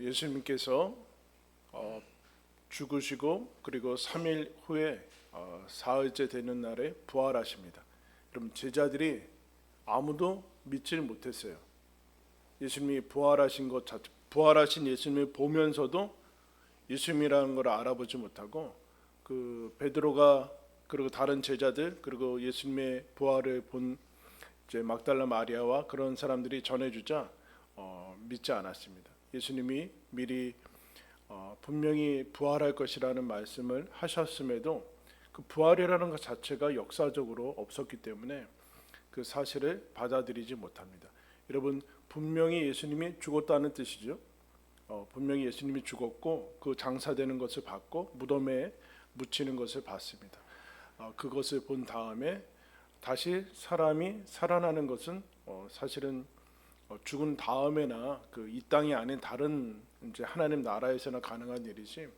예수님께서 어, 죽으시고 그리고 3일 후에 어, 사흘째 되는 날에 부활하십니다. 여러분 제자들이 아무도 믿지를 못했어요. 예수님이 부활하신 것 자체, 부활하신 예수님을 보면서도 예수님이라는 걸 알아보지 못하고 그 베드로가 그리고 다른 제자들 그리고 예수님의 부활을 본 이제 막달라 마리아와 그런 사람들이 전해주자 어, 믿지 않았습니다. 예수님이 미리 어, 분명히 부활할 것이라는 말씀을 하셨음에도 그 부활이라는 것 자체가 역사적으로 없었기 때문에 그 사실을 받아들이지 못합니다. 여러분 분명히 예수님이 죽었다는 뜻이죠. 어, 분명히 예수님이 죽었고 그 장사되는 것을 봤고 무덤에 묻히는 것을 봤습니다. 어, 그것을 본 다음에 다시 사람이 살아나는 것은 어, 사실은 어, 죽은 다음에나 그 이 땅이 아닌 다른 이제 하나님 나라에서나 가능한 일이지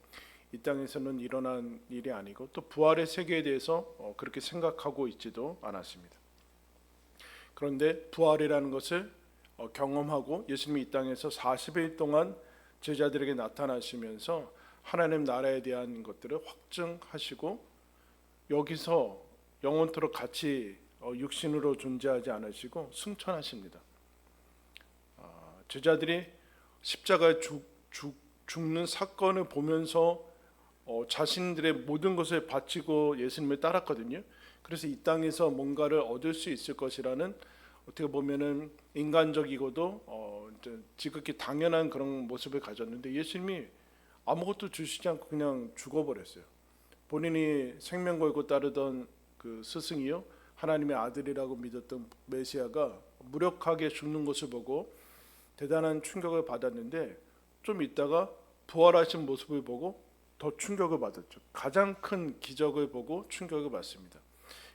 이 땅에서는 일어난 일이 아니고 또 부활의 세계에 대해서 어, 그렇게 생각하고 있지도 않았습니다. 그런데 부활이라는 것을 어, 경험하고 예수님이 이 땅에서 40일 동안 제자들에게 나타나시면서 하나님 나라에 대한 것들을 확증하시고 여기서 영원토록 같이 어, 육신으로 존재하지 않으시고 승천하십니다. 아, 제자들이 십자가에 죽, 죽, 죽는 사건을 보면서 어, 자신들의 모든 것을 바치고 예수님을 따랐거든요. 그래서 이 땅에서 뭔가를 얻을 수 있을 것이라는 어떻게 보면은 인간적이고도 어, 지극히 당연한 그런 모습을 가졌는데 예수님이 아무것도 주시지 않고 그냥 죽어버렸어요. 본인이 생명 걸고 따르던 그 스승이요 하나님의 아들이라고 믿었던 메시아가 무력하게 죽는 것을 보고 대단한 충격을 받았는데 좀 있다가 부활하신 모습을 보고 더 충격을 받았죠. 가장 큰 기적을 보고 충격을 받습니다.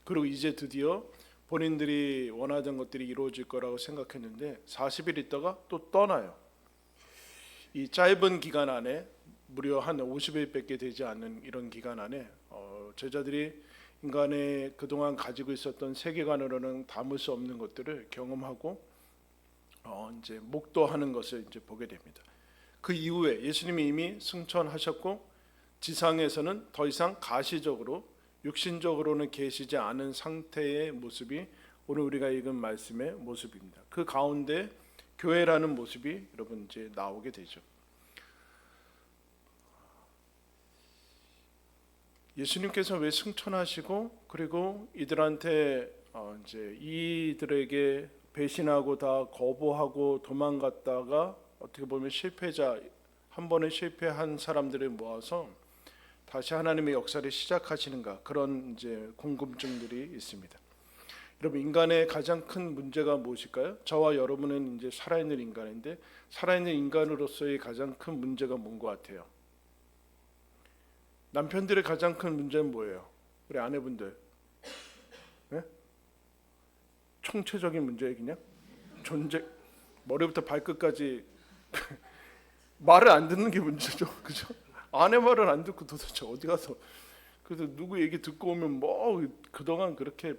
그리고 이제 드디어 본인들이 원하던 것들이 이루어질 거라고 생각했는데 40일 있다가 또 떠나요. 이 짧은 기간 안에 무려 한 50일밖에 되지 않는 이런 기간 안에 어, 제자들이 인간의 그동안 가지고 있었던 세계관으로는 담을 수 없는 것들을 경험하고 어, 이제 목도하는 것을 이제 보게 됩니다. 그 이후에 예수님이 이미 승천하셨고 지상에서는 더 이상 가시적으로 육신적으로는 계시지 않은 상태의 모습이 오늘 우리가 읽은 말씀의 모습입니다. 그 가운데 교회라는 모습이 여러분 이제 나오게 되죠. 예수님께서 왜 승천하시고 그리고 이들한테 어 이제 이들에게 배신하고 다 거부하고 도망갔다가 어떻게 보면 실패자 한 번에 실패한 사람들을 모아서 다시 하나님의 역사를 시작하시는가 그런 이제 궁금증들이 있습니다. 여러분 인간의 가장 큰 문제가 무엇일까요? 저와 여러분은 이제 살아있는 인간인데 살아있는 인간으로서의 가장 큰 문제가 뭔 것 같아요? 남편들의 가장 큰 문제는 뭐예요? 우리 아내분들. 네? 총체적인 문제예요, 그냥 존재 머리부터 발끝까지 말을 안 듣는 게 문제죠, 그죠? 아내 말을 안 듣고 도대체 어디 가서 그래서 누구 얘기 듣고 오면 뭐 그동안 그렇게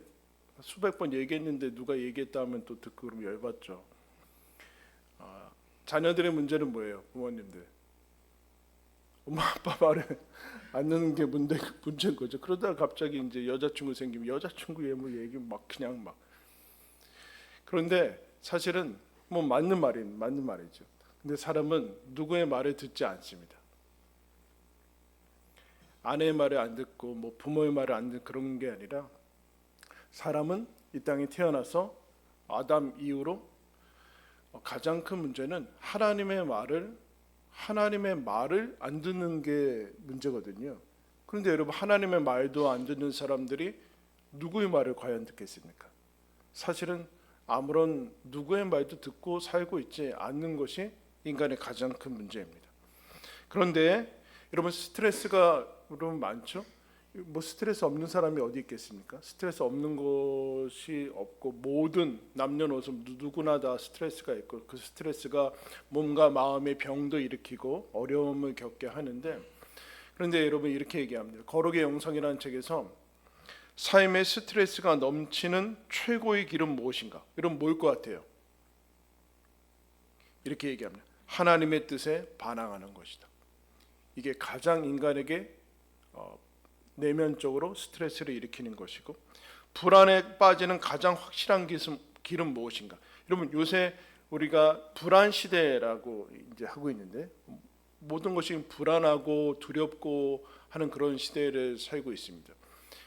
수백 번 얘기했는데 누가 얘기했다 하면 또 듣고 그러면 열받죠. 아, 자녀들의 문제는 뭐예요, 부모님들? 엄마 아빠 말을 안 듣는 게 문제 문제인 거죠. 그러다가 갑자기 이제 여자친구 생기면 여자친구 얘뭐 얘기 막 그냥 막 그런데 사실은 뭐 맞는 말이 맞는 말이죠. 근데 사람은 누구의 말을 듣지 않습니다. 아내의 말을 안 듣고 뭐 부모의 말을 안 듣는 그런 게 아니라 사람은 이 땅에 태어나서 아담 이후로 가장 큰 문제는 하나님의 말을 하나님의 말을 안 듣는 게 문제거든요. 그런데 여러분 하나님의 말도 안 듣는 사람들이 누구의 말을 과연 듣겠습니까? 사실은 아무런 누구의 말도 듣고 살고 있지 않는 것이 인간의 가장 큰 문제입니다. 그런데 여러분 스트레스가 여러분 많죠? 뭐 스트레스 없는 사람이 어디 있겠습니까? 스트레스 없는 것이 없고 모든 남녀노소 누구나 다 스트레스가 있고 그 스트레스가 몸과 마음의 병도 일으키고 어려움을 겪게 하는데 그런데 여러분 이렇게 얘기합니다. 거룩의 영성이라는 책에서 삶의 스트레스가 넘치는 최고의 길은 무엇인가? 여러분 뭘것 같아요? 이렇게 얘기합니다. 하나님의 뜻에 반항하는 것이다. 이게 가장 인간에게 어, 내면적으로 스트레스를 일으키는 것이고 불안에 빠지는 가장 확실한 길은 무엇인가? 여러분 요새 우리가 불안 시대라고 이제 하고 있는데 모든 것이 불안하고 두렵고 하는 그런 시대를 살고 있습니다.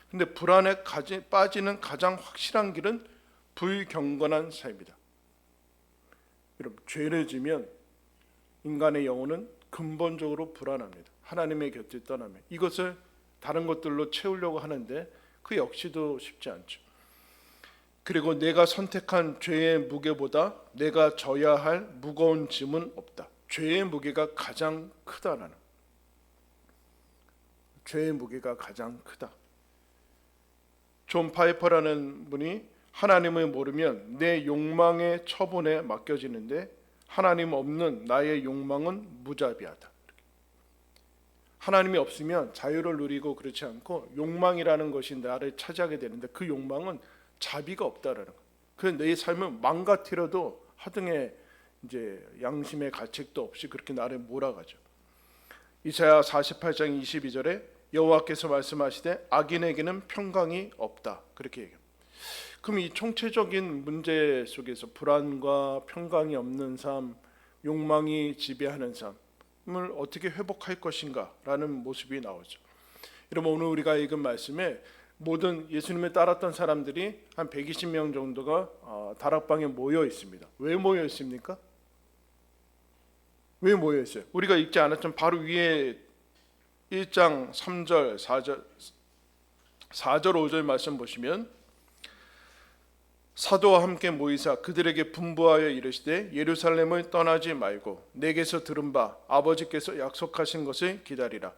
근데 불안에 빠지는 가장 확실한 길은 불경건한 삶이다. 여러분 죄를 지면 인간의 영혼은 근본적으로 불안합니다. 하나님의 곁을 떠나면 이것을 다른 것들로 채우려고 하는데 그 역시도 쉽지 않죠. 그리고 내가 선택한 죄의 무게보다 내가 져야 할 무거운 짐은 없다. 죄의 무게가 가장 크다라는. 죄의 무게가 가장 크다. 존 파이퍼라는 분이 하나님을 모르면 내 욕망의 처분에 맡겨지는데 하나님 없는 나의 욕망은 무자비하다. 하나님이 없으면 자유를 누리고 그렇지 않고 욕망이라는 것이 나를 차지하게 되는데 그 욕망은 자비가 없다라는 거. 그래서 내 삶을 망가뜨려도 하등의 이제 양심의 가책도 없이 그렇게 나를 몰아가죠. 이사야 48장 22절에 여호와께서 말씀하시되 악인에게는 평강이 없다. 그렇게 얘기합니다. 그럼 이 총체적인 문제 속에서 불안과 평강이 없는 삶, 욕망이 지배하는 삶을 어떻게 회복할 것인가라는 모습이 나오죠. 여러분 오늘 우리가 읽은 말씀에 모든 예수님을 따랐던 사람들이 한 120명 정도가 어, 다락방에 모여 있습니다. 왜 모여 있습니까? 왜 모여 있어요? 우리가 읽지 않았던 바로 위에 1장 3절, 4절 4절 5절 말씀 보시면 사도와 함께 모이사 그들에게 분부하여 이르시되 예루살렘을 떠나지 말고 내게서 들은 바 아버지께서 약속하신 것을 기다리라.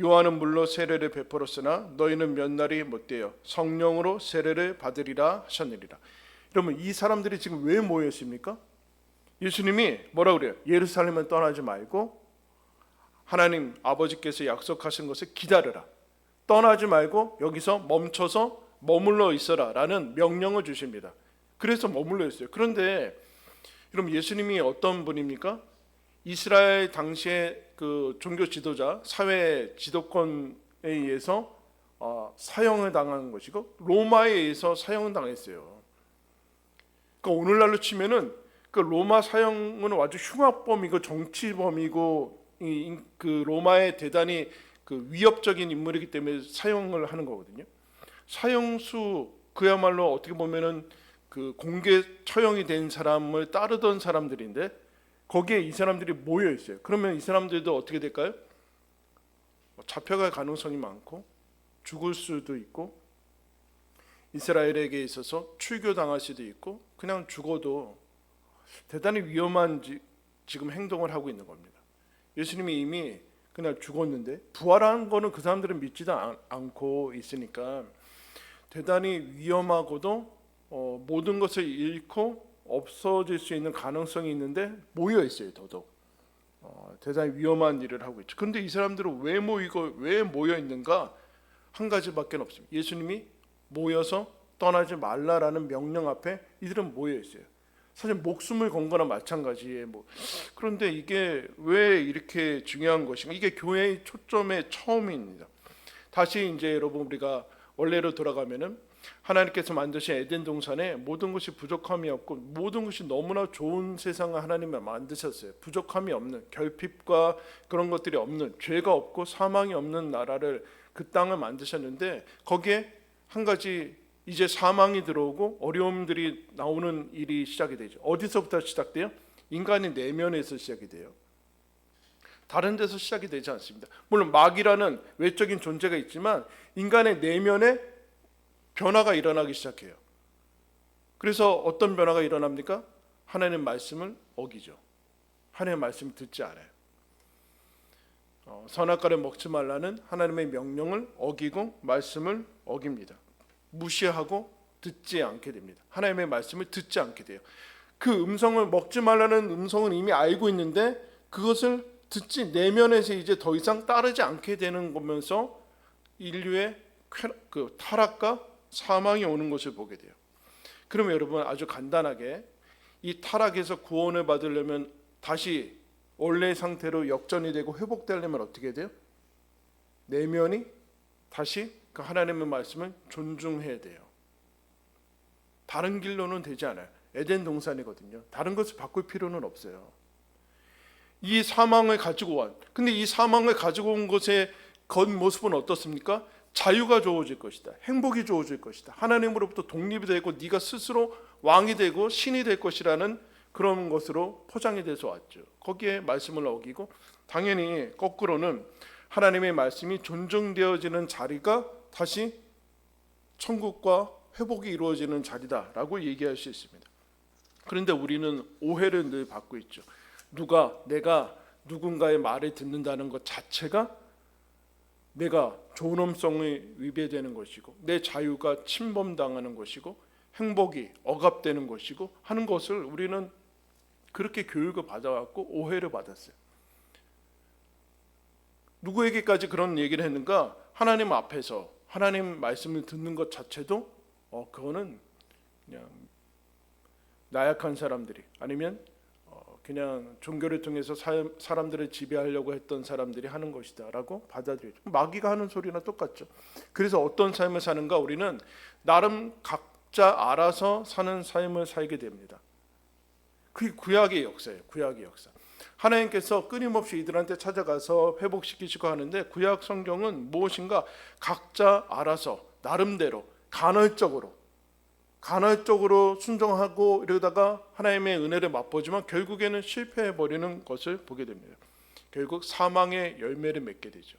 요한은 물로 세례를 베풀었으나 너희는 몇 날이 못되어 성령으로 세례를 받으리라 하셨느니라. 여러분 이 사람들이 지금 왜 모였습니까? 예수님이 뭐라 그래요? 예루살렘을 떠나지 말고 하나님 아버지께서 약속하신 것을 기다려라. 떠나지 말고 여기서 멈춰서 머물러 있어라 라는 명령을 주십니다. 그래서 머물러 있어요. 그런데 여러분 예수님이 어떤 분입니까? 이스라엘 당시의 그 종교 지도자, 사회 지도권에 의해서 어, 사형을 당한 것이고 로마에 의해서 사형을 당했어요. 그러니까 오늘날로 치면은 그 로마 사형은 아주 흉악범이고 정치범이고 이, 그 로마의 대단히 그 위협적인 인물이기 때문에 사형을 하는 거거든요. 사형수 그야말로 어떻게 보면은 그 공개 처형이 된 사람을 따르던 사람들인데 거기에 이 사람들이 모여 있어요. 그러면 이 사람들도 어떻게 될까요? 뭐 잡혀갈 가능성이 많고 죽을 수도 있고 이스라엘에게 있어서 출교당할 수도 있고 그냥 죽어도 대단히 위험한 지, 지금 행동을 하고 있는 겁니다. 예수님이 이미 그날 죽었는데 부활한 거는 그 사람들은 믿지도 않, 않고 있으니까 대단히 위험하고도 어, 모든 것을 잃고 없어질 수 있는 가능성이 있는데 모여 있어요 더더욱 어, 대단히 위험한 일을 하고 있죠. 그런데 이 사람들은 왜 모이고 왜 모여 있는가 한 가지밖에 없습니다. 예수님이 모여서 떠나지 말라라는 명령 앞에 이들은 모여 있어요. 사실 목숨을 건 거나 마찬가지에 뭐 그런데 이게 왜 이렇게 중요한 것인가? 이게 교회의 초점의 처음입니다. 다시 이제 여러분 우리가 원래로 돌아가면은 하나님께서 만드신 에덴 동산에 모든 것이 부족함이 없고 모든 것이 너무나 좋은 세상을 하나님이 만드셨어요. 부족함이 없는 결핍과 그런 것들이 없는 죄가 없고 사망이 없는 나라를 그 땅을 만드셨는데 거기에 한 가지 이제 사망이 들어오고 어려움들이 나오는 일이 시작이 되죠. 어디서부터 시작돼요? 인간의 내면에서 시작이 돼요. 다른 데서 시작이 되지 않습니다. 물론 마귀라는 외적인 존재가 있지만 인간의 내면에 변화가 일어나기 시작해요. 그래서 어떤 변화가 일어납니까? 하나님의 말씀을 어기죠. 하나님의 말씀을 듣지 않아요. 어, 선악과를 먹지 말라는 하나님의 명령을 어기고 말씀을 어깁니다. 무시하고 듣지 않게 됩니다. 하나님의 말씀을 듣지 않게 돼요. 그 음성을 먹지 말라는 음성은 이미 알고 있는데 그것을 듣지 내면에서 이제 더 이상 따르지 않게 되는 거면서 인류의 그 타락과 사망이 오는 것을 보게 돼요. 그러면 여러분 아주 간단하게 이 타락에서 구원을 받으려면 다시 원래 상태로 역전이 되고 회복되려면 어떻게 돼요? 내면이 다시 그 하나님의 말씀을 존중해야 돼요. 다른 길로는 되지 않아요. 에덴 동산이거든요. 다른 것을 바꿀 필요는 없어요. 이 사망을 가지고 온. 근데 이 사망을 가지고 온 것의 겉모습은 어떻습니까? 자유가 주어질 것이다. 행복이 주어질 것이다. 하나님으로부터 독립이 되고 네가 스스로 왕이 되고 신이 될 것이라는 그런 것으로 포장이 돼서 왔죠. 거기에 말씀을 어기고 당연히 거꾸로는 하나님의 말씀이 존중되어지는 자리가 다시 천국과 회복이 이루어지는 자리다라고 얘기할 수 있습니다. 그런데 우리는 오해를 늘 받고 있죠. 누가 내가 누군가의 말을 듣는다는 것 자체가 내가 존엄성이 위배되는 것이고 내 자유가 침범당하는 것이고 행복이 억압되는 것이고 하는 것을 우리는 그렇게 교육을 받아왔고 오해를 받았어요. 누구에게까지 그런 얘기를 했는가? 하나님 앞에서 하나님 말씀을 듣는 것 자체도 어 그거는 그냥 나약한 사람들이 아니면 어, 그냥 종교를 통해서 사, 사람들을 지배하려고 했던 사람들이 하는 것이다라고 받아들이죠. 마귀가 하는 소리나 똑같죠. 그래서 어떤 삶을 사는가 우리는 나름 각자 알아서 사는 삶을 살게 됩니다. 그게 구약의 역사예요. 구약의 역사. 하나님께서 끊임없이 이들한테 찾아가서 회복시키시고 하는데 구약 성경은 무엇인가 각자 알아서 나름대로 간헐적으로 간헐적으로 순종하고 이러다가 하나님의 은혜를 맛보지만 결국에는 실패해 버리는 것을 보게 됩니다. 결국 사망의 열매를 맺게 되죠.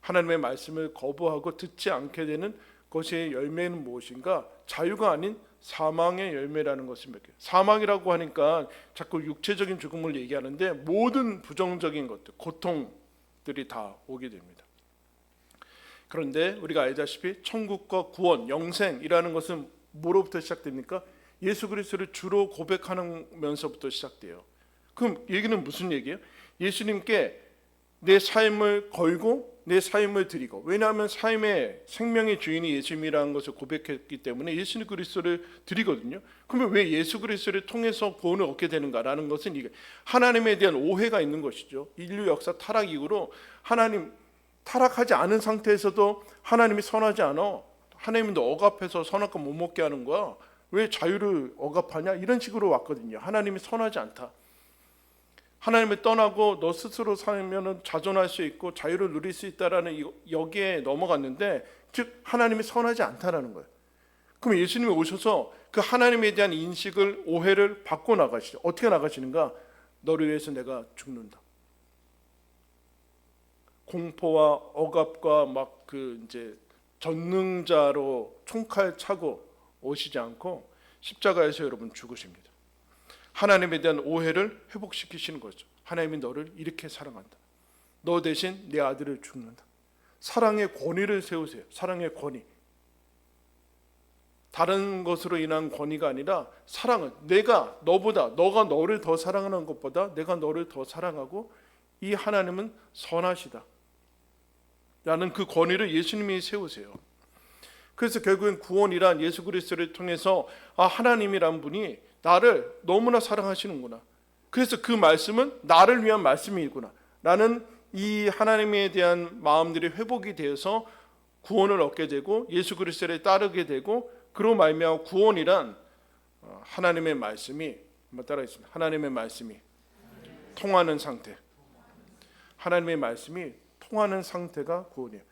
하나님의 말씀을 거부하고 듣지 않게 되는 것의 열매는 무엇인가? 자유가 아닌 사망의 열매라는 것을 맺게. 사망이라고 하니까 자꾸 육체적인 죽음을 얘기하는데 모든 부정적인 것들, 고통들이 다 오게 됩니다. 그런데 우리가 알다시피 천국과 구원, 영생이라는 것은 뭐로부터 시작됩니까? 예수 그리스도를 주로 고백하면서부터 시작돼요. 그럼 얘기는 무슨 얘기예요? 예수님께 내 삶을 걸고 내 삶을 드리고 왜냐하면 삶의 생명의 주인이 예수님이라는 것을 고백했기 때문에 예수 그리스도를 드리거든요. 그러면 왜 예수 그리스도를 통해서 구원을 얻게 되는가라는 것은 이게 하나님에 대한 오해가 있는 것이죠. 인류 역사 타락 이후로 하나님 타락하지 않은 상태에서도 하나님이 선하지 않아. 하나님도 억압해서 선악과 못 먹게 하는 거야. 왜 자유를 억압하냐? 이런 식으로 왔거든요. 하나님이 선하지 않다. 하나님을 떠나고 너 스스로 살면은 자존할 수 있고 자유를 누릴 수 있다라는 여기에 넘어갔는데 즉 하나님이 선하지 않다라는 거예요. 그럼 예수님이 오셔서 그 하나님에 대한 인식을 오해를 바꿔 나가시죠. 어떻게 나가시는가? 너를 위해서 내가 죽는다. 공포와 억압과 막 그 이제 전능자로 총칼 차고 오시지 않고 십자가에서 여러분 죽으십니다. 하나님에 대한 오해를 회복시키시는 거죠. 하나님이 너를 이렇게 사랑한다. 너 대신 내 아들을 죽는다. 사랑의 권위를 세우세요. 사랑의 권위. 다른 것으로 인한 권위가 아니라 사랑은 내가 너보다 너가 너를 더 사랑하는 것보다 내가 너를 더 사랑하고 이 하나님은 선하시다. 라는 그 권위를 예수님이 세우세요. 그래서 결국엔 구원이란 예수 그리스도를 통해서 아 하나님이란 분이 나를 너무나 사랑하시는구나. 그래서 그 말씀은 나를 위한 말씀이구나. 라는 이 하나님에 대한 마음들이 회복이 되어서 구원을 얻게 되고 예수 그리스도를 따르게 되고 그로 말미암아 구원이란 어, 하나님의 말씀이 한번 따라하겠습니다. 하나님의 말씀이 통하는 상태. 하나님의 말씀이 통하는 상태가 구원이에요.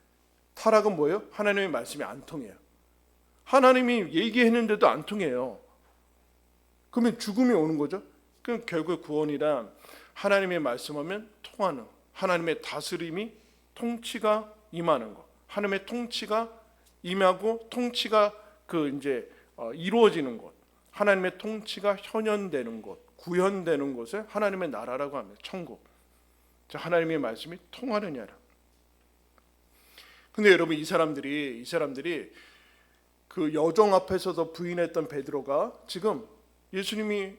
타락은 뭐예요? 하나님의 말씀이 안 통해요. 하나님이 얘기했는데도 안 통해요. 그러면 죽음이 오는 거죠. 그럼 결국 구원이란 하나님의 말씀하면 통하는 하나님의 다스림이 통치가 임하는 거. 하나님의 통치가 임하고 통치가 그 이제 어, 이루어지는 것. 하나님의 통치가 현현되는 것, 구현되는 것을 하나님의 나라라고 합니다. 천국. 하나님의 말씀이 통하느냐라. 근데 여러분 이 사람들이 이 사람들이 그 여정 앞에서도 부인했던 베드로가 지금 예수님이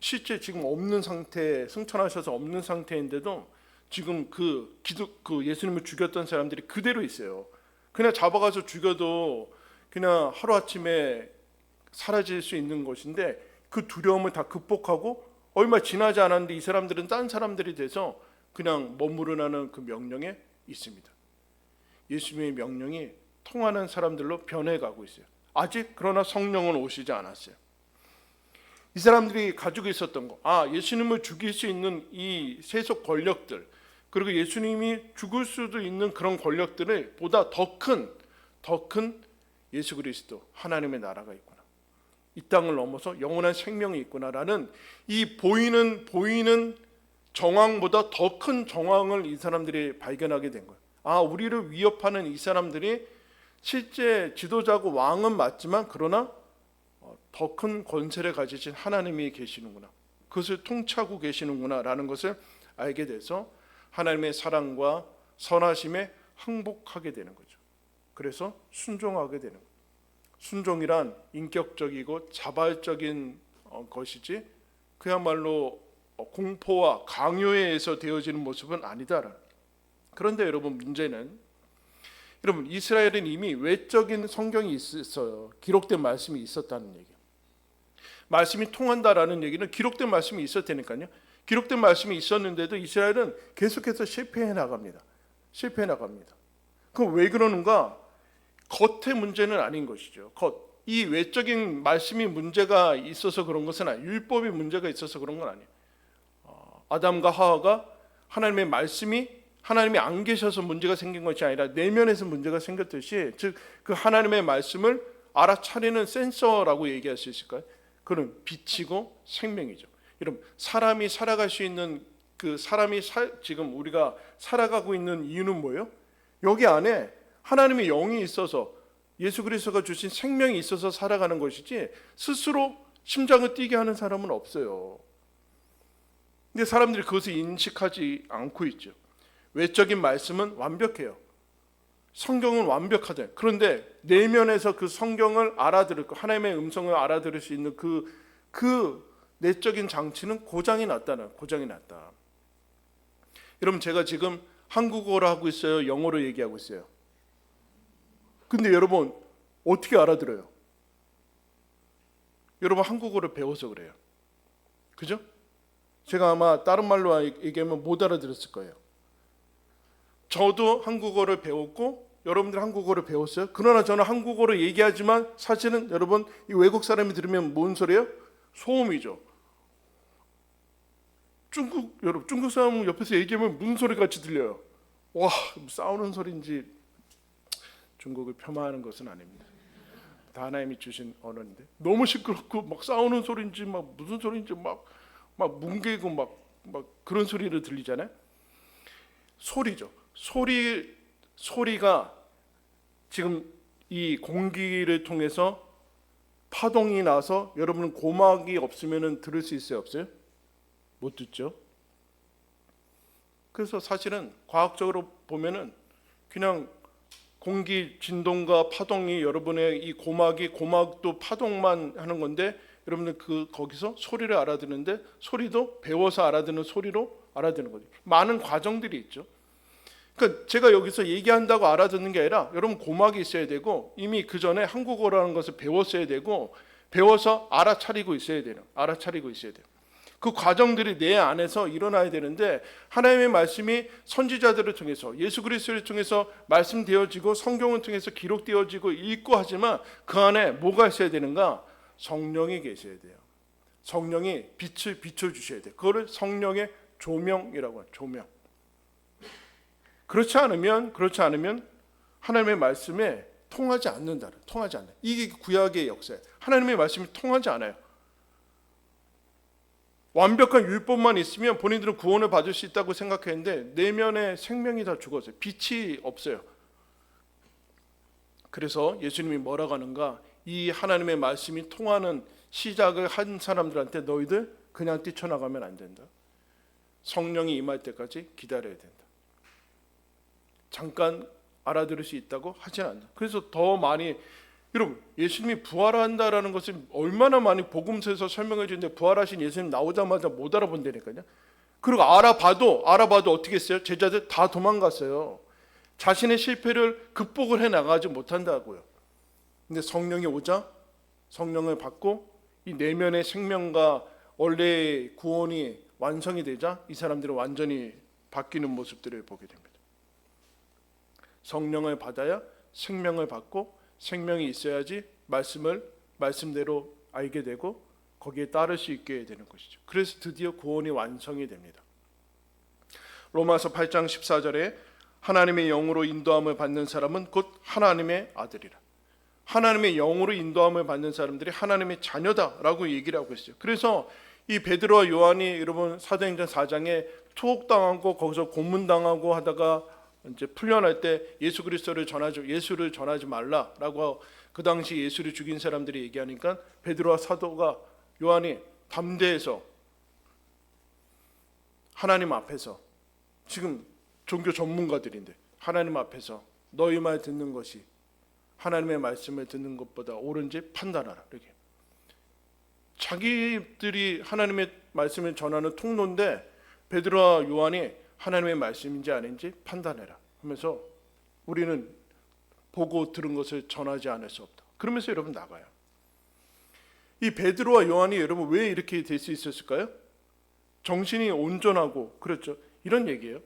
실제 지금 없는 상태 승천하셔서 없는 상태인데도 지금 그 기도 그 예수님을 죽였던 사람들이 그대로 있어요. 그냥 잡아가서 죽여도 그냥 하루 아침에 사라질 수 있는 것인데 그 두려움을 다 극복하고 얼마 지나지 않았는데 이 사람들은 딴 사람들이 돼서 그냥 머무르라는 그 명령에 있습니다. 예수님의 명령이 통하는 사람들로 변해가고 있어요. 아직 그러나 성령은 오시지 않았어요. 이 사람들이 가지고 있었던 거, 아 예수님을 죽일 수 있는 이 세속 권력들, 그리고 예수님이 죽을 수도 있는 그런 권력들을 보다 더 큰, 더 큰 예수 그리스도 하나님의 나라가 있구나. 이 땅을 넘어서 영원한 생명이 있구나라는 이 보이는 보이는 정황보다 더 큰 정황을 이 사람들이 발견하게 된 거예요. 아, 우리를 위협하는 이 사람들이 실제 지도자고 왕은 맞지만 그러나 더 큰 권세를 가지신 하나님이 계시는구나. 그것을 통치하고 계시는구나라는 것을 알게 돼서 하나님의 사랑과 선하심에 항복하게 되는 거죠. 그래서 순종하게 되는 거예요. 순종이란 인격적이고 자발적인 어, 것이지 그야말로 어, 공포와 강요에 의해서 되어지는 모습은 아니다라는. 그런데 여러분 문제는 여러분 이스라엘은 이미 외적인 성경이 있어요. 기록된 말씀이 있었다는 얘기예요. 말씀이 통한다라는 얘기는 기록된 말씀이 있었다니까요. 기록된 말씀이 있었는데도 이스라엘은 계속해서 실패해 나갑니다. 실패해 나갑니다. 그럼 왜 그러는가? 겉의 문제는 아닌 것이죠. 겉. 이 외적인 말씀이 문제가 있어서 그런 것은 아니에요. 율법이 문제가 있어서 그런 건 아니에요. 어, 아담과 하와가 하나님의 말씀이 하나님이 안 계셔서 문제가 생긴 것이 아니라 내면에서 문제가 생겼듯이 즉 그 하나님의 말씀을 알아차리는 센서라고 얘기할 수 있을까요? 그는 빛이고 생명이죠. 여러분 사람이 살아갈 수 있는 그 사람이 살- 지금 우리가 살아가고 있는 이유는 뭐예요? 여기 안에 하나님의 영이 있어서 예수 그리스도가 주신 생명이 있어서 살아가는 것이지 스스로 심장을 뛰게 하는 사람은 없어요. 근데 사람들이 그것을 인식하지 않고 있죠. 외적인 말씀은 완벽해요. 성경은 완벽하대. 그런데 내면에서 그 성경을 알아들을 거, 하나님의 음성을 알아들을 수 있는 그, 그 내적인 장치는 고장이 났다는, 고장이 났다. 여러분, 제가 지금 한국어로 하고 있어요? 영어로 얘기하고 있어요? 근데 여러분, 어떻게 알아들어요? 여러분, 한국어를 배워서 그래요. 그죠? 제가 아마 다른 말로 얘기하면 못 알아들었을 거예요. 저도 한국어를 배웠고 여러분들 한국어를 배웠어요. 그러나 저는 한국어로 얘기하지만 사실은 여러분 이 외국 사람이 들으면 뭔 소리예요? 소음이죠. 중국 여러분 중국 사람 옆에서 얘기하면 무슨 소리 같이 들려요. 와 싸우는 소리인지 중국을 폄하하는 것은 아닙니다. 다 하나님이 주신 언어인데 너무 시끄럽고 막 싸우는 소리인지 막 무슨 소리인지 막 막 뭉개고 막 막 그런 소리를 들리잖아요. 소리죠. 소리 소리가 지금 이 공기를 통해서 파동이 나서 여러분은 고막이 없으면은 들을 수 있어요, 없어요? 못 듣죠. 그래서 사실은 과학적으로 보면은 그냥 공기 진동과 파동이 여러분의 이 고막이 고막도 파동만 하는 건데 여러분들 그 거기서 소리를 알아듣는데 소리도 배워서 알아듣는 소리로 알아듣는 거죠. 많은 과정들이 있죠. 그러니까 제가 여기서 얘기한다고 알아듣는 게 아니라 여러분 고막이 있어야 되고 이미 그 전에 한국어라는 것을 배웠어야 되고 배워서 알아차리고 있어야 돼요. 알아차리고 있어야 돼요. 그 과정들이 내 안에서 일어나야 되는데 하나님의 말씀이 선지자들을 통해서 예수 그리스도를 통해서 말씀되어지고 성경을 통해서 기록되어지고 읽고 하지만 그 안에 뭐가 있어야 되는가? 성령이 계셔야 돼요. 성령이 빛을 비춰 주셔야 돼요. 그거를 성령의 조명이라고 해요. 조명. 그렇지 않으면 그렇지 않으면 하나님의 말씀에 통하지 않는다. 통하지 않는. 이게 구약의 역사예요. 하나님의 말씀이 통하지 않아요. 완벽한 율법만 있으면 본인들은 구원을 받을 수 있다고 생각했는데 내면의 생명이 다 죽었어요. 빛이 없어요. 그래서 예수님이 뭐라고 하는가? 이 하나님의 말씀이 통하는 시작을 한 사람들한테 너희들 그냥 뛰쳐나가면 안 된다. 성령이 임할 때까지 기다려야 된다. 잠깐 알아들을 수 있다고 하진 않는다. 그래서 더 많이 여러분 예수님이 부활한다라는 것을 얼마나 많이 복음서에서 설명해 주는데 부활하신 예수님 나오자마자 못 알아본다니까요. 그리고 알아봐도 알아봐도 어떻게 했어요? 제자들 다 도망갔어요. 자신의 실패를 극복을 해 나가지 못한다고요. 근데 성령이 오자 성령을 받고 이 내면의 생명과 원래 구원이 완성이 되자 이 사람들은 완전히 바뀌는 모습들을 보게 됩니다. 성령을 받아야 생명을 받고 생명이 있어야지 말씀을 말씀대로 알게 되고 거기에 따를 수 있게 되는 것이죠. 그래서 드디어 구원이 완성이 됩니다. 로마서 8장 14절에 하나님의 영으로 인도함을 받는 사람은 곧 하나님의 아들이라. 하나님의 영으로 인도함을 받는 사람들이 하나님의 자녀다라고 얘기를 하고 있어요. 그래서 이 베드로와 요한이 여러분 사도행전 4장에 투옥당하고 거기서 고문당하고 하다가 이제 풀려날 때 예수 그리스도를 전하지 예수를 전하지 말라라고 그 당시 예수를 죽인 사람들이 얘기하니까 베드로와 사도가 요한이 담대해서 하나님 앞에서 지금 종교 전문가들인데 하나님 앞에서 너희 말 듣는 것이 하나님의 말씀을 듣는 것보다 옳은지 판단하라. 이렇게. 자기들이 하나님의 말씀을 전하는 통로인데 베드로와 요한이 하나님의 말씀인지 아닌지 판단해라 하면서 우리는 보고 들은 것을 전하지 않을 수 없다. 그러면서 여러분 나가요. 이 베드로와 요한이 여러분 왜 이렇게 될 수 있었을까요? 정신이 온전하고 그렇죠. 이런 얘기예요.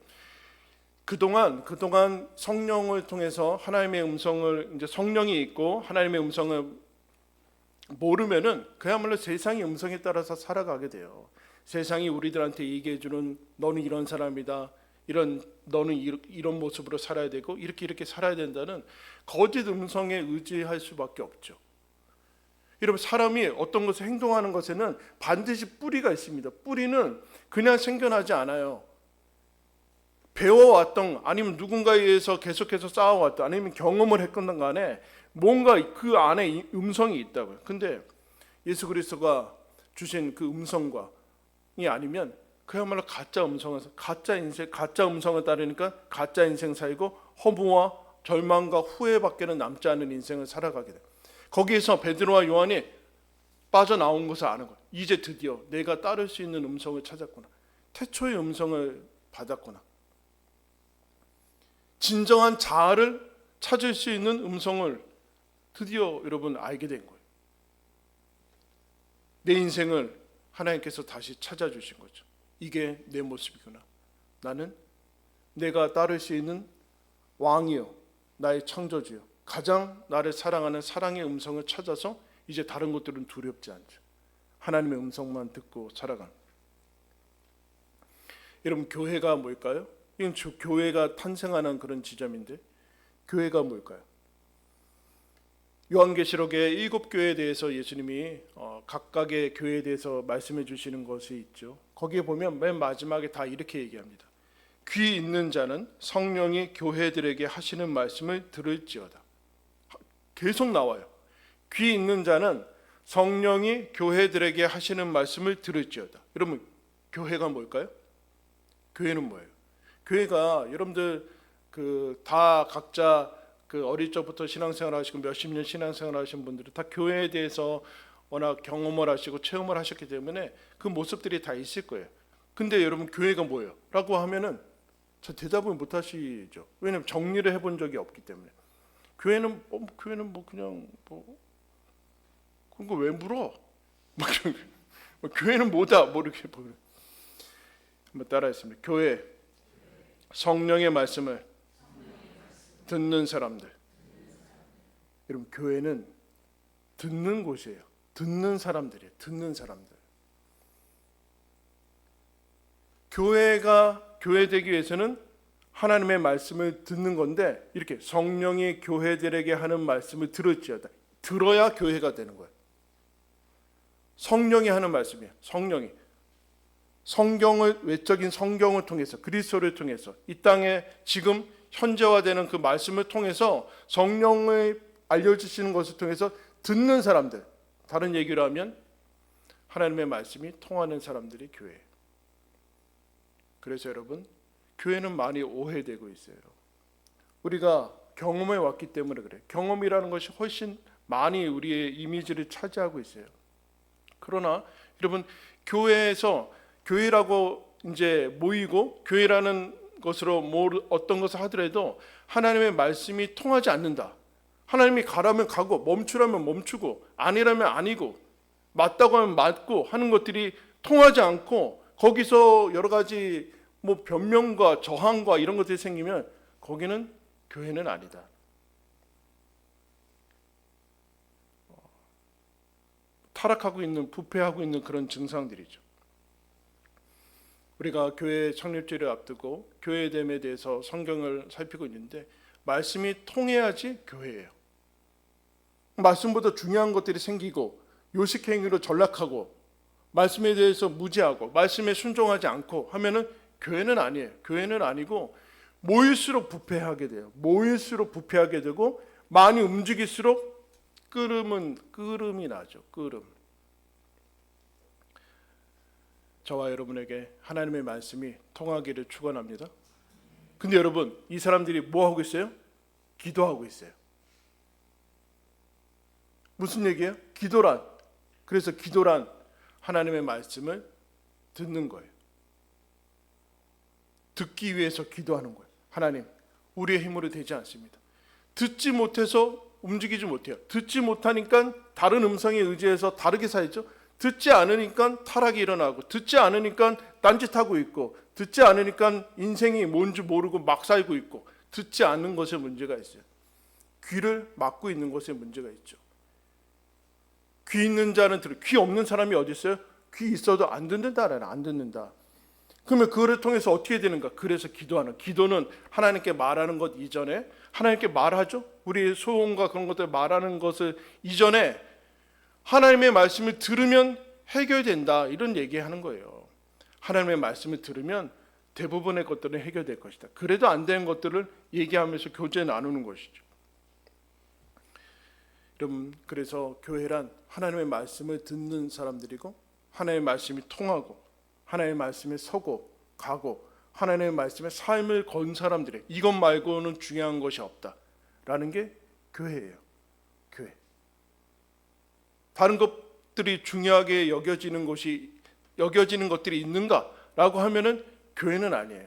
그동안 그동안 성령을 통해서 하나님의 음성을 이제 성령이 있고 하나님의 음성을 모르면은 그야말로 세상의 음성에 따라서 살아가게 돼요. 세상이 우리들한테 얘기해 주는 너는 이런 사람이다. 이런 너는 이- 이런 모습으로 살아야 되고 이렇게 이렇게 살아야 된다는 거짓 음성에 의지할 수밖에 없죠. 여러분 사람이 어떤 것을 행동하는 것에는 반드시 뿌리가 있습니다. 뿌리는 그냥 생겨나지 않아요. 배워왔던 아니면 누군가에 의해서 계속해서 쌓아왔던 아니면 경험을 했건 간에 뭔가 그 안에 이 음성이 있다고요. 근데 예수 그리스도가 주신 그 음성과 이 아니면 그야말로 가짜 음성을 가짜 인생 가짜 음성을 따르니까 가짜 인생 살고 허무와 절망과 후회밖에는 남지 않은 인생을 살아가게 돼. 거기에서 베드로와 요한이 빠져나온 것을 아는 거예요. 이제 드디어 내가 따를 수 있는 음성을 찾았구나. 태초의 음성을 받았구나. 진정한 자아를 찾을 수 있는 음성을 드디어 여러분 알게 된 거예요. 내 인생을 하나님께서 다시 찾아주신 거죠. 이게 내 모습이구나. 나는 내가 따를 수 있는 왕이요, 나의 창조주요, 가장 나를 사랑하는 사랑의 음성을 찾아서 이제 다른 것들은 두렵지 않죠. 하나님의 음성만 듣고 살아가는. 여러분 교회가 뭘까요? 이건 조- 교회가 탄생하는 그런 지점인데 교회가 뭘까요? 요한계시록의 일곱 교회에 대해서 예수님이 어, 각각의 교회에 대해서 말씀해 주시는 것이 있죠. 거기에 보면 맨 마지막에 다 이렇게 얘기합니다. 귀 있는 자는 성령이 교회들에게 하시는 말씀을 들을지어다. 계속 나와요. 귀 있는 자는 성령이 교회들에게 하시는 말씀을 들을지어다. 여러분 교회가 뭘까요? 교회는 뭐예요? 교회가 여러분들 그 다 각자 그 어릴 적부터 신앙생활 하시고 몇십 년 신앙생활 하신 분들은 다 교회에 대해서 워낙 경험을 하시고 체험을 하셨기 때문에 그 모습들이 다 있을 거예요. 근데 여러분 교회가 뭐예요? 라고 하면은 저 대답을 못 하시죠. 왜냐면 정리를 해본 적이 없기 때문에. 교회는 뭐, 교회는 뭐 그냥 뭐 그런 거 왜 물어? 거. 뭐 교회는 뭐다? 뭐 이렇게 보면 한번 따라했습니다. 교회 성령의 말씀을 듣는 사람들. 여러분 교회는 듣는 곳이에요. 듣는 사람들이에요. 듣는 사람들. 교회가 교회 되기 위해서는 하나님의 말씀을 듣는 건데 이렇게 성령이 교회들에게 하는 말씀을 들을지어다. 들어야 교회가 되는 거예요. 성령이 하는 말씀이에요. 성령이 성경을 외적인 성경을 통해서 그리스도를 통해서 이 땅에 지금 현재화되는 그 말씀을 통해서 성령을 알려주시는 것을 통해서 듣는 사람들 다른 얘기로 하면 하나님의 말씀이 통하는 사람들이 교회. 그래서 여러분 교회는 많이 오해되고 있어요. 우리가 경험해 왔기 때문에 그래. 경험이라는 것이 훨씬 많이 우리의 이미지를 차지하고 있어요. 그러나 여러분 교회에서 교회라고 이제 모이고 교회라는 것으로 뭐 어떤 것을 하더라도 하나님의 말씀이 통하지 않는다. 하나님이 가라면 가고 멈추라면 멈추고 아니라면 아니고 맞다고 하면 맞고 하는 것들이 통하지 않고 거기서 여러 가지 뭐 변명과 저항과 이런 것들이 생기면 거기는 교회는 아니다. 타락하고 있는 부패하고 있는 그런 증상들이죠. 우리가 교회 창립주를 앞두고 교회됨에 대해서 성경을 살피고 있는데 말씀이 통해야지 교회예요. 말씀보다 중요한 것들이 생기고 요식행위로 전락하고 말씀에 대해서 무지하고 말씀에 순종하지 않고 하면은 교회는 아니에요. 교회는 아니고 모일수록 부패하게 돼요. 모일수록 부패하게 되고 많이 움직일수록 끓음은 끓음이 나죠. 끓음. 저와 여러분에게 하나님의 말씀이 통하기를 축원합니다. 근데 여러분, 이 사람들이 뭐 하고 있어요? 기도하고 있어요. 무슨 얘기예요? 기도란. 그래서 기도란 하나님의 말씀을 듣는 거예요. 듣기 위해서 기도하는 거예요. 하나님, 우리의 힘으로 되지 않습니다. 듣지 못해서 움직이지 못해요. 듣지 못하니까 다른 음성에 의지해서 다르게 살죠. 듣지 않으니까 타락이 일어나고, 듣지 않으니까 딴짓하고 있고, 듣지 않으니까 인생이 뭔지 모르고 막 살고 있고, 듣지 않는 것에 문제가 있어요. 귀를 막고 있는 것에 문제가 있죠. 귀 있는 자는 들어, 귀 없는 사람이 어디 있어요? 귀 있어도 안 듣는다라는 안 듣는다. 그러면 그거를 통해서 어떻게 되는가? 그래서 기도하는 기도는 하나님께 말하는 것 이전에 하나님께 말하죠. 우리 소원과 그런 것들 말하는 것을 이전에 하나님의 말씀을 들으면 해결된다 이런 얘기하는 거예요. 하나님의 말씀을 들으면 대부분의 것들은 해결될 것이다. 그래도 안 되는 것들을 얘기하면서 교제 나누는 것이죠. 여러분 그래서 교회란 하나님의 말씀을 듣는 사람들이고 하나님의 말씀이 통하고 하나님의 말씀에 서고 가고 하나님의 말씀에 삶을 건 사람들이 이것 말고는 중요한 것이 없다라는 게 교회예요. 다른 것들이 중요하게 여겨지는 것이 여겨지는 것들이 있는가라고 하면은 교회는 아니에요.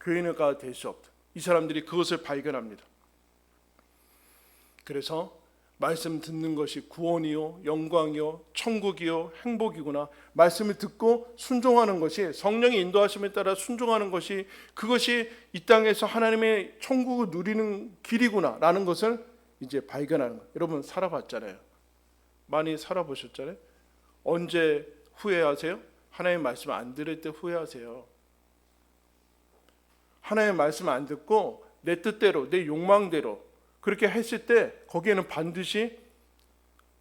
교회가 될 수 없다. 이 사람들이 그것을 발견합니다. 그래서 말씀 듣는 것이 구원이요, 영광이요, 천국이요, 행복이구나. 말씀을 듣고 순종하는 것이 성령의 인도하심에 따라 순종하는 것이 그것이 이 땅에서 하나님의 천국을 누리는 길이구나라는 것을 이제 발견하는 거예요. 여러분 살아봤잖아요. 많이 살아보셨잖아요. 언제 후회하세요? 하나님의 말씀 안 들을 때 후회하세요. 하나님의 말씀 안 듣고 내 뜻대로, 내 욕망대로 그렇게 했을 때 거기에는 반드시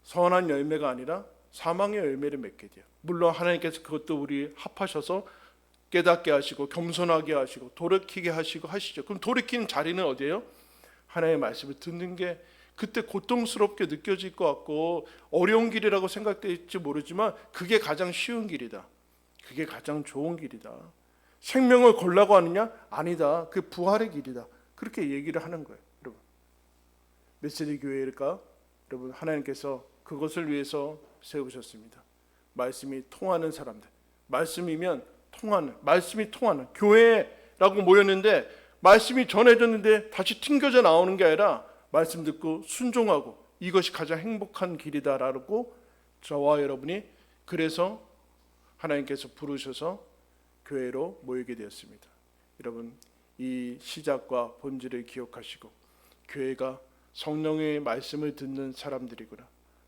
선한 열매가 아니라 사망의 열매를 맺게 돼요. 물론 하나님께서 그것도 우리 합하셔서 깨닫게 하시고 겸손하게 하시고 돌이키게 하시고 하시죠. 그럼 돌이키는 자리는 어디예요? 하나님의 말씀을 듣는 게 그때 고통스럽게 느껴질 것 같고 어려운 길이라고 생각될지 모르지만 그게 가장 쉬운 길이다. 그게 가장 좋은 길이다. 생명을 걸라고 하느냐? 아니다. 그 부활의 길이다. 그렇게 얘기를 하는 거예요. 여러분. 메시지 교회일까? 여러분 하나님께서 그것을 위해서 세우셨습니다. 말씀이 통하는 사람들. 말씀이면 통하는 말씀이 통하는 교회라고 모였는데 말씀이 전해졌는데 다시 튕겨져 나오는 게 아니라 말씀 듣고 순종하고 이것이 가장 행복한 길이다라고 저와 여러분이 그래서 하나님께서 부르셔서 교회로 모이게 되었습니다. 여러분 이 시작과 본질을 기억하시고 교회가 성령의 말씀을 듣는 사람들이구나.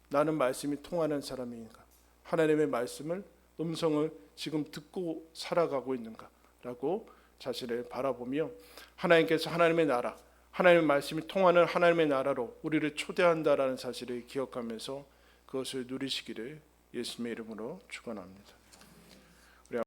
나는 말씀이 통하는 사람인가? 하나님의 말씀을 음성을 지금 듣고 살아가고 있는가라고 자신을 바라보며 하나님께서 하나님의 나라, 하나님의 말씀이 통하는 하나님의 나라로 우리를 초대한다라는 사실을 기억하면서 그것을 누리시기를 예수님의 이름으로 축원합니다.